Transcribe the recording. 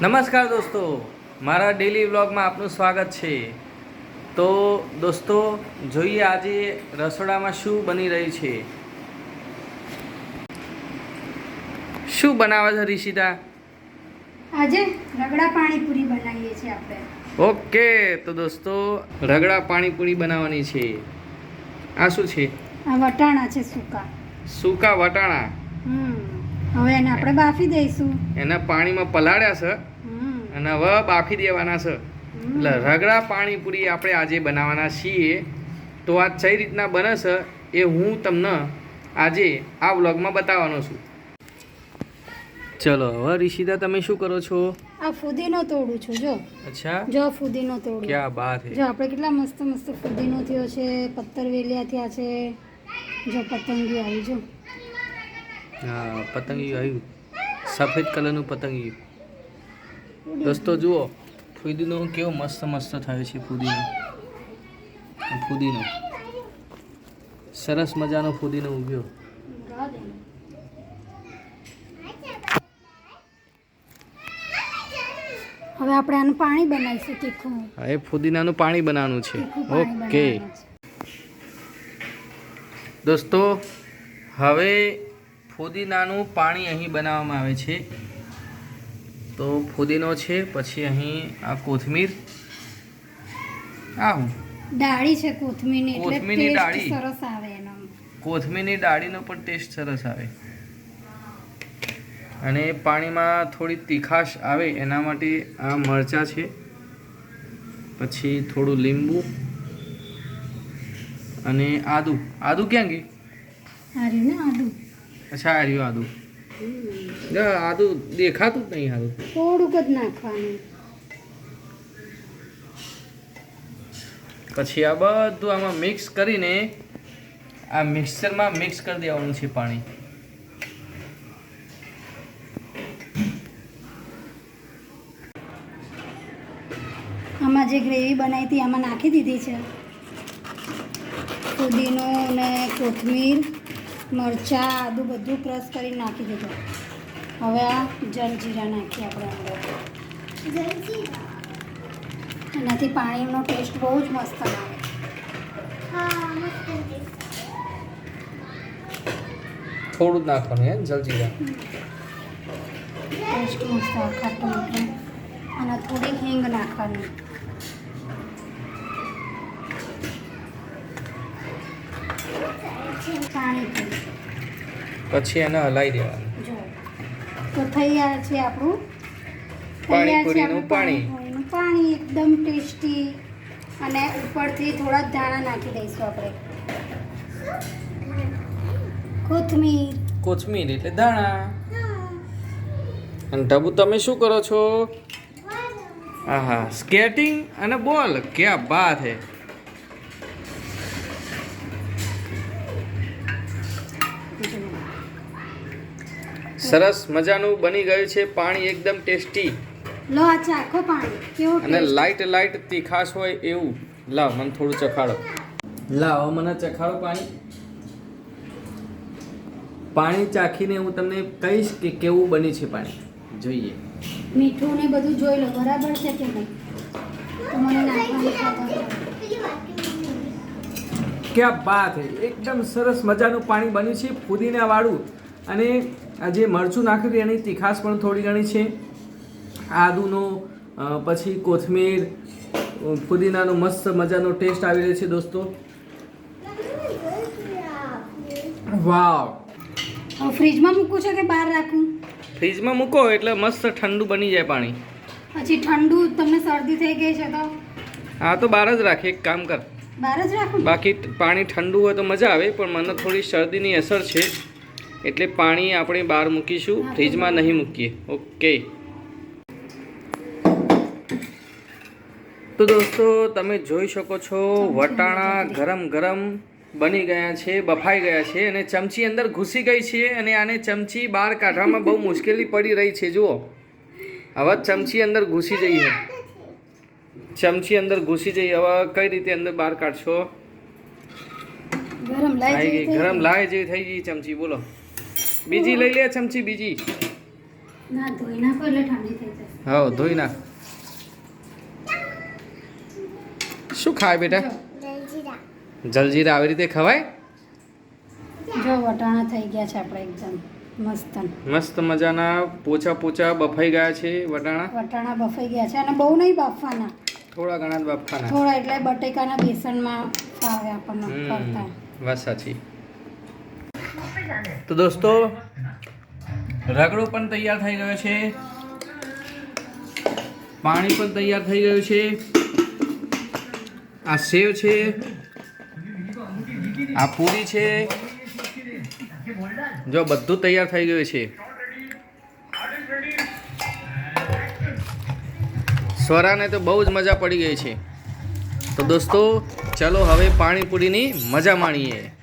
નમસ્કાર દોસ્તો મારા ડેલી વ્લોગમાં આપનું સ્વાગત છે. તો દોસ્તો જોઈએ આજે રસોડામાં શું બની રહી છે. શું બનાવે છે રિશિતા આજે રગડા પાણીપુરી બનાવીએ છીએ આપણે. ઓકે તો દોસ્તો રગડા પાણીપુરી બનાવવાની છે. આ શું છે? આ વટાણા છે સૂકા. સૂકા વટાણા? હમ. હવે એને આપણે બાફી દઈશું. એના પાણીમાં પલાળ્યા છે. અને હવે બાફી દેવાના છે. એટલે રગડા પાણીપુરી આપણે આજે બનાવવાના છીએ. તો આ કઈ રીતના બને છે એ હું તમને આજે આ વ્લોગમાં બતાવવાનો છું. ચલો હવે ઋષિદા તમે શું કરો છો? આ ફુદીનો તોડું છું જો. અચ્છા. જો ફુદીનો તોડું. ક્યાં બાત હે. જો આપણે કેટલા મસ્ત મસ્ત ફુદીનો થયો છે પત્તર વેલિયા થયા છે. જો પતંગી આવી જો. હા પતંગિયું આવ્યું. સફેદ કલરનું પતંગિયું. દોસ્તો જુઓ ફુદીનો કેવો મસ્ત મસ્ત થયો છે ફુદીનો. ફુદીનો. સરસ મજાનો ફુદીનો ઉગ્યો. હવે આપણે આનું પાણી બનાવીશું તીખું. હવે ફુદીનાનું પાણી બનાવવાનું છે. ઓકે. દોસ્તો હવે ફુદીનાનું પાણી અહીં બનાવવામાં આવે છે. તો ફુદીનો છે પછી અહીં આ કોથમીર. આ ડાળી છે કોથમીરની કોથમીરની ડાળી. સરસ આવે એનો. કોથમીરની ડાળીનો પણ ટેસ્ટ સરસ આવે. અને પાણીમાં થોડી તીખાશ આવે એના માટે આ મરચાં છે. પછી થોડું લીંબુ. અને આદુ. આદુ ક્યાં ગઈ આદુ આદું. અચ્છા રહ્યું આદુ. આદુ દેખાતું જ નહીં આદુ થોડુંક જ નાખવાનું. પછી આ બધું આમાં મિક્સ કરીને આ મિક્સરમાં મિક્સ કરી દેવાનું છે પાણી. આમાં જે ગ્રેવી બનાવી હતી આમાં નાખી દીધી છે. ફુદીનો ને કોથમીર. મરચાં આદું બધું ક્રશ કરીને નાખી દીધું. હવે આ જલજીરા નાખીએ આપણે અંદર. એનાથી પાણીનો ટેસ્ટ બહુ જ મસ્ત આવે. થોડું જ નાખવાનું હે જલજીરા? ટેસ્ટ મસ્ત ખાટું મીઠું અને થોડી હિંગ નાખવાની પાણીપુરી પછી એને હલાવી દેવાનું. તો તૈયાર છે આપણું. પાણીપુરીનું પાણી. પાણી. એકદમ ટેસ્ટી અને ઉપરથી થોડા ધાણા નાખી દઈશું આપણે. કોથમીર. કોથમીર એટલે ધાણા. અને ટબુ તમે શું કરો છો? આહા સ્કેટિંગ અને બોલ ક્યાં બાત હે. સરસ મજાનું બની ગયું છે પાણી એકદમ ટેસ્ટી. લો આ ચાખો પાણી. કેવું અને. લાઈટ લાઈટ તીખાશ હોય એવું. લાવ મને થોડું ચખાડો. લાવ મને ચખાડો પાણી. પાણી ચાખીને હું તમને કહીશ કે કેવું બની છે પાણી. જોઈએ. મીઠું ને બધું જોઈ લો બરાબર છે કે નહીં? તો મને. ક્યાં બાત હે? એકદમ સરસ મજાનું પાણી બન્યું છે ફુદીના વાળું અને આ જે મરચું નાખ્યું એની તીખાશ પણ થોડી ઘણી છે. આદુનો પછી કોથમીર પુદીનાનો મસ્ત મજાનો ટેસ્ટ આવી રહ્યો છે દોસ્તો. વાવ. ફ્રીજમાં મૂકવું છે કે બહાર રાખું ફ્રીજમાં મૂકો એટલે મસ્ત ઠંડુ બની જાય પાણી. પછી ઠંડુ તમને શરદી થઈ ગઈ છે તો? હા તો બહાર જ રાખે એક કામ કર. બહાર જ રાખું? બાકી પાણી ઠંડુ હોય તો મજા આવે પણ મને થોડી શરદીની અસર છે. એટલે પાણી આપણે બહાર મૂકીશું ફ્રીજમાં નહીં મૂકીએ. ઓકે. તો દોસ્તો તમે જોઈ શકો છો વટાણા ગરમ ગરમ બની ગયા છે બફાઈ ગયા છે અને ચમચી અંદર ઘૂસી ગઈ છે અને આને ચમચી બહાર કાઢવામાં બહુ મુશ્કેલી પડી રહી છે. જુઓ. હવે ચમચી અંદર ઘૂસી જઈએ ચમચી અંદર ઘૂસી જઈ. હવે કઈ રીતે અંદર બહાર કાઢશો? ગરમ લાઈ ગઈ ગરમ ગઈ. લાય જેવી થઈ ગઈ ચમચી. બોલો. બીજી લઈ લે ચમચી બીજી. ના ધોઈ નાખો એટલે ઠંડી થઈ જશે. હા ધોઈ નાખ. શું ખાય બેટા? જલજીરા. આવી રીતે ખવાય? જો વટાણા થઈ ગયા છે આપણે એકદમ મસ્ત મસ્ત મજાના પોચા પોચા બફાઈ ગયા છે વટાણા. વટાણા બફાઈ ગયા છે અને બહુ નહીં બાફવાના. થોડા ઘણા જ બાફવાના. થોડા એટલે બટેકાના બેસનમાં ફાવે આપણને કરતા વાત સાચી. તો દોસ્તો, રગડો પણ તૈયાર થઈ ગયો છે. પાણી પણ તૈયાર થઈ ગયું છે. આ સેવ છે. આ પૂરી છે. જો બધું તૈયાર થઈ ગયું છે. સ્વરાને તો બહુ જ મજા પડી ગઈ છે. તો દોસ્તો, ચલો હવે પાણીપુરીની મજા માણીએ.